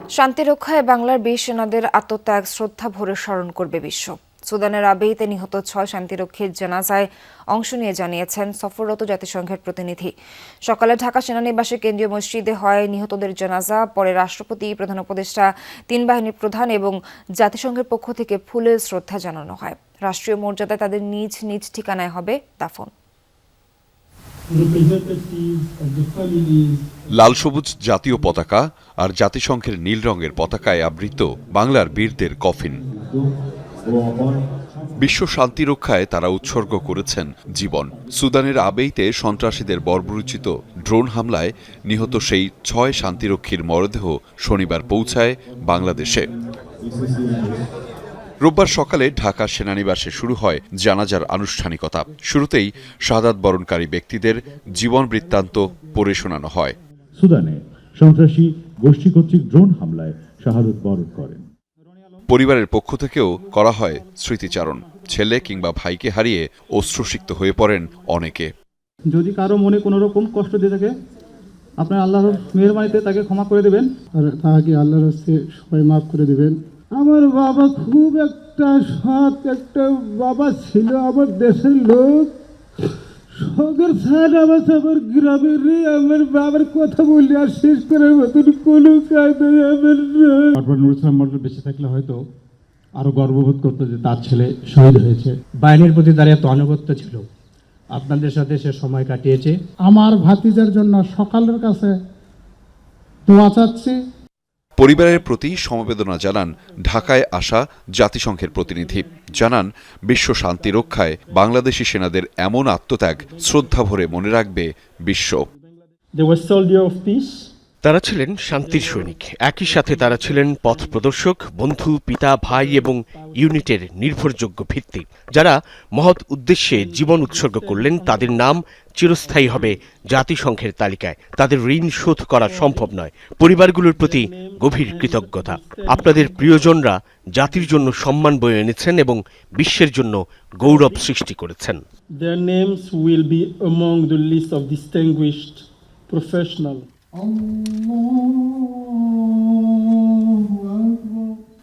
শান্তি রক্ষায় বাংলার বীর সেনাদের আত্মত্যাগ শ্রদ্ধা ভরে স্মরণ করবে বিশ্ব। সুদানের আবেইতে নিহত ছয় শান্তিরক্ষীর জানাজায় অংশ নিয়ে জানিয়েছেন সফররত জাতিসংঘের প্রতিনিধি। সকালে ঢাকা সেনানিবাসে কেন্দ্রীয় মসজিদে হয় নিহতদের জানাজা পরে রাষ্ট্রপতি প্রধান উপদেষ্টা তিন বাহিনীর প্রধান এবং জাতিসংঘের পক্ষ থেকে ফুলের শ্রদ্ধা জানানো হয়। রাষ্ট্রীয় মর্যাদায় তাদের নিজ নিজ ঠিকানায় হবে দাফন। লাল সবুজ জাতীয় পতাকা আর জাতিসংঘের নীল রঙের পতাকায় আবৃত বাংলার বীরদের কফিন। বিশ্ব শান্তি রক্ষায় তারা উৎসর্গ করেছেন জীবন। সুদানের আবেইতে সন্ত্রাসীদের বর্বরোচিত ড্রোন হামলায় নিহত সেই ছয় শান্তিরক্ষীর মরদেহ শনিবার পৌঁছায় বাংলাদেশে। রোববার সকালে ঢাকা সেনানিবাসে শুরু হয় জানাজার আনুষ্ঠানিকতা। শুরুতেই শাহাদাত বরণকারী ব্যক্তিদের জীবন বৃত্তান্ত পড়ে শোনানো হয়। সুদানে সন্ত্রাসী গোষ্ঠী কর্তৃক ড্রোন হামলায় শাহাদত বরণ করেন। পরিবারের পক্ষ থেকেও করা হয় স্মৃতিচারণ। ছেলে কিংবা ভাইকে হারিয়ে অশ্রুসিক্ত হয়ে পড়েন অনেকে। যদি কারও মনে কোনো রকম কষ্ট দিয়ে থাকে আপনার আল্লাহর মেহরবানিতে তাকে ক্ষমা করে দেবেন। আর তাহাকে আল্লাহর হস্তে সবাই মাফ করে দেবেন। আমার বাবা খুব একটা সৎ একটা বাবা ছিল আমার দেশের লোক। শখের সাইড আমার আমার গ্রামের রে আমার বাবার কথা বললে আর শেষ করার মতন কোনো কায়দা আমার নুর ইসলাম মন্ডল বেঁচে থাকলে হয়তো আরও গর্ববোধ করতো যে তার ছেলে শহীদ হয়েছে। বাহিনীর প্রতি তার এত আনুগত্য ছিল। আপনাদের সাথে সে সময় কাটিয়েছে। আমার ভাতিজার জন্য সকালের কাছে দোয়া চাচ্ছি। পরিবারের প্রতি সমবেদনা জানান ঢাকায় আসা জাতিসংঘের প্রতিনিধি। জানান, বিশ্ব শান্তি রক্ষায় বাংলাদেশি সেনাদের এমন আত্মত্যাগ শ্রদ্ধা ভরে মনে রাখবে বিশ্ব। They were of পিস তারা ছিলেন শান্তির সৈনিক। একই সাথে তারা ছিলেন পথ প্রদর্শক, বন্ধু, পিতা, ভাই এবং ইউনিটের নির্ভরযোগ্য ভিত্তি। যারা মহৎ উদ্দেশ্যে জীবন উৎসর্গ করলেন, তাদের নাম চিরস্থায়ী হবে জাতিসংঘের তালিকায়। তাদের ঋণ শোধ করা সম্ভব নয়। পরিবারগুলোর প্রতি গভীর কৃতজ্ঞতা। আপনাদের প্রিয়জনরা জাতির জন্য সম্মান বয়ে এনেছেন এবং বিশ্বের জন্য গৌরব সৃষ্টি করেছেন.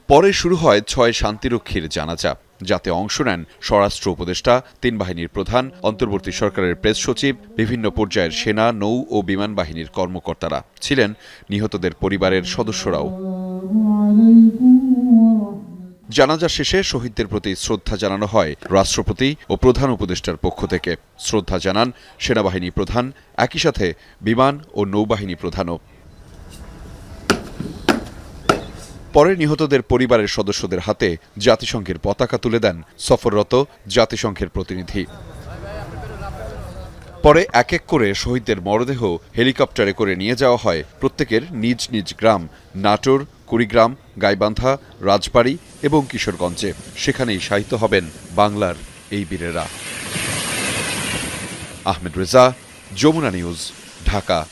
পরে শুরু হয় ছয় শান্তিরক্ষীর জানাজা, যাতে অংশ নেন স্বরাষ্ট্র উপদেষ্টা, তিন বাহিনীর প্রধান, অন্তর্বর্তী সরকারের প্রেস সচিব, বিভিন্ন পর্যায়ের সেনা, নৌ ও বিমান বাহিনীর কর্মকর্তারা ছিলেন নিহতদের পরিবারের সদস্যরাও। জানাজা শেষে শহীদদের প্রতি শ্রদ্ধা জানানো হয় রাষ্ট্রপতি ও প্রধান উপদেষ্টার পক্ষ থেকে। শ্রদ্ধা জানান সেনাবাহিনী প্রধান, একই সাথে বিমান ও নৌবাহিনী প্রধানও। পরে নিহতদের পরিবারের সদস্যদের হাতে জাতিসংঘের পতাকা তুলে দেন সফররত জাতিসংঘের প্রতিনিধি। পরে এক এক করে শহীদদের মরদেহ হেলিকপ্টারে করে নিয়ে যাওয়া হয় প্রত্যেকের নিজ নিজ গ্রাম, নাটোর কুড়িগ্রাম, গাইবান্ধা, রাজবাড়ী এবং কিশোরগঞ্জে। সেখানেই সাহিত্য হবেন বাংলার এই বীরেরা। আহমেদ রেজা, যমুনা নিউজ, ঢাকা।